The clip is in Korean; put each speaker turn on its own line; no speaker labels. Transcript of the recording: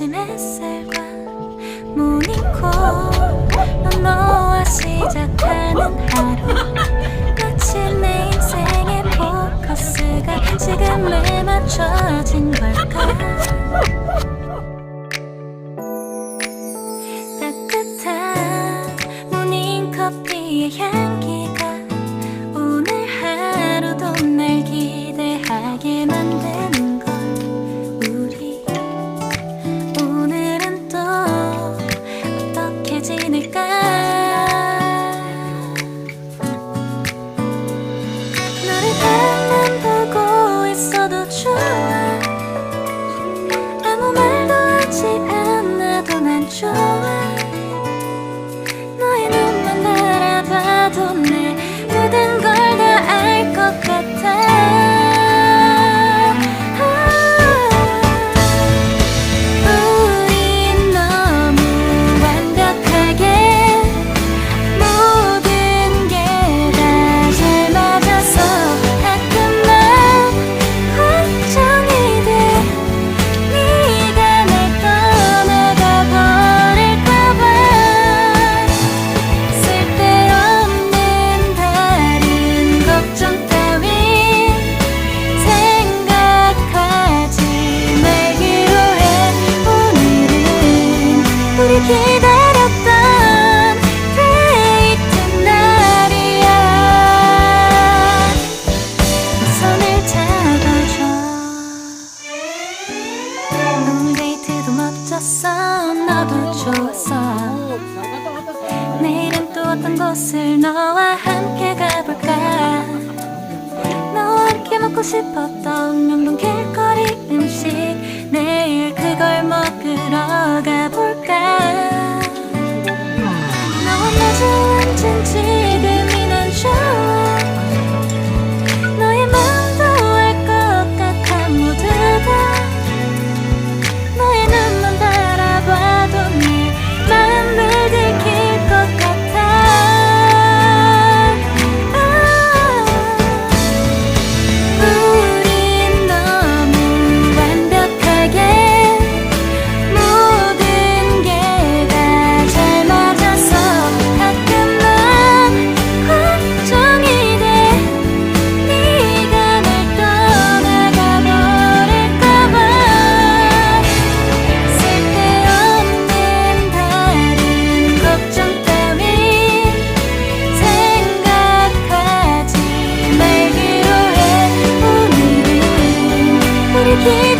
아침 햇살과 모닝콜 넌 너와 시작하는 하루. 마침 내 인생의 포커스가 지금에 맞춰진 걸까? 따뜻한 모닝커피의 향기가 오늘 하루도 날 기대하게 만든 좋았어. 너도 좋았어 내일은 또 어떤 곳을 너와 함께 가볼까? 너와 함께 먹고 싶었던 명동 baby